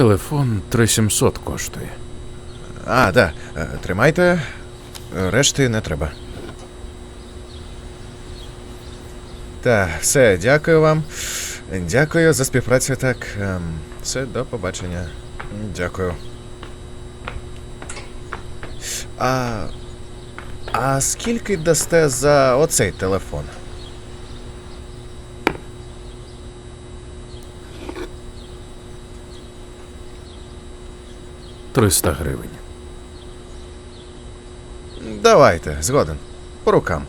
Телефон 3700 коштує. А, да. Е, Тримайте. Решти не треба. Так, все, дякую вам. Дякую за співпрацю. Так. ем, Все, до побачення. Дякую. А. А скільки дасте за оцей телефон? — 300 гривень. Давайте, згоден. По рукам.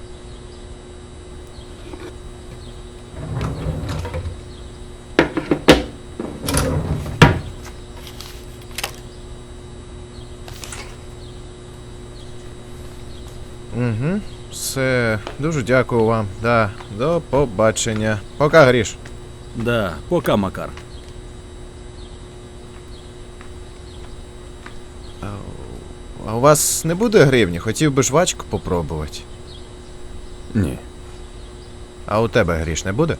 Угу. Все, дуже дякую вам. Да, до побачення. Пока, Гріш. Да, пока, Макар. А у вас не буде гривні? Хотів би жвачку попробувати. Ні. А у тебе гріш не буде?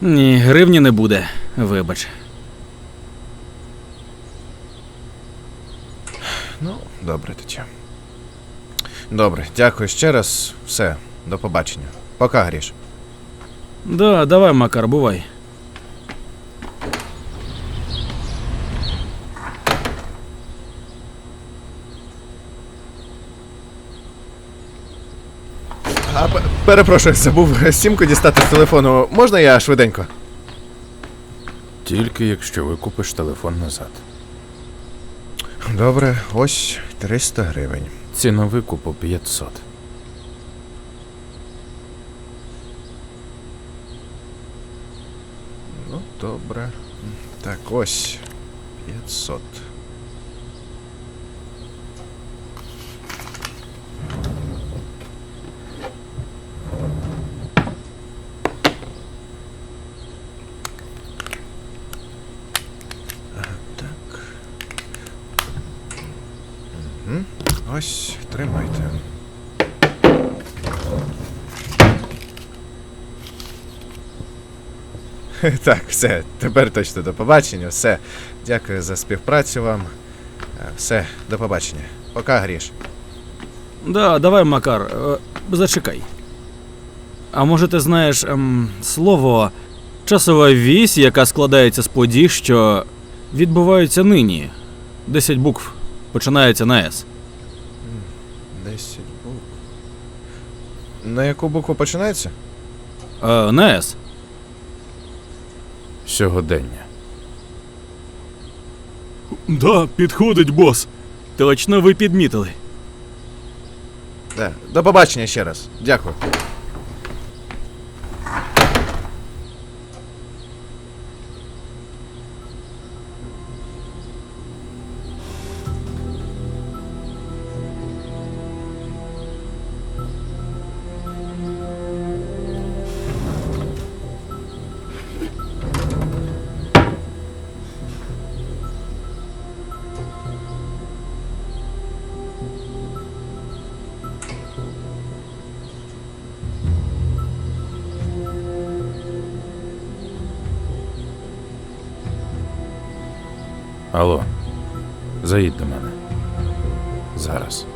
Ні, гривні не буде. Вибач. Ну, добре тоді. Добре, дякую ще раз. Все, до побачення. Пока, Гріш. Да, давай, Макар, бувай. А, перепрошую, забув сімку дістати з телефону. Можна я швиденько? Тільки якщо викупиш телефон назад. Добре, ось 300 гривень. Ціна викупу 500. Ну, добре. Так, ось 500. Ось, тримайте. Так, все, тепер точно до побачення. Все. Дякую за співпрацю вам. Е, Все, до побачення. Пока, Гріш. Да, давай, Макар, е, зачекай. А може ти знаєш ем, слово часова вісь, яка складається з подій, що відбуваються нині. Десять букв починається на С. 10 букв. На яку букву починається? Е, на С. Сьогодення. Да, підходить, бос. Точно ви підмітили. Да. До побачення ще раз. Дякую. Алло. Заїдь до мене. Зараз.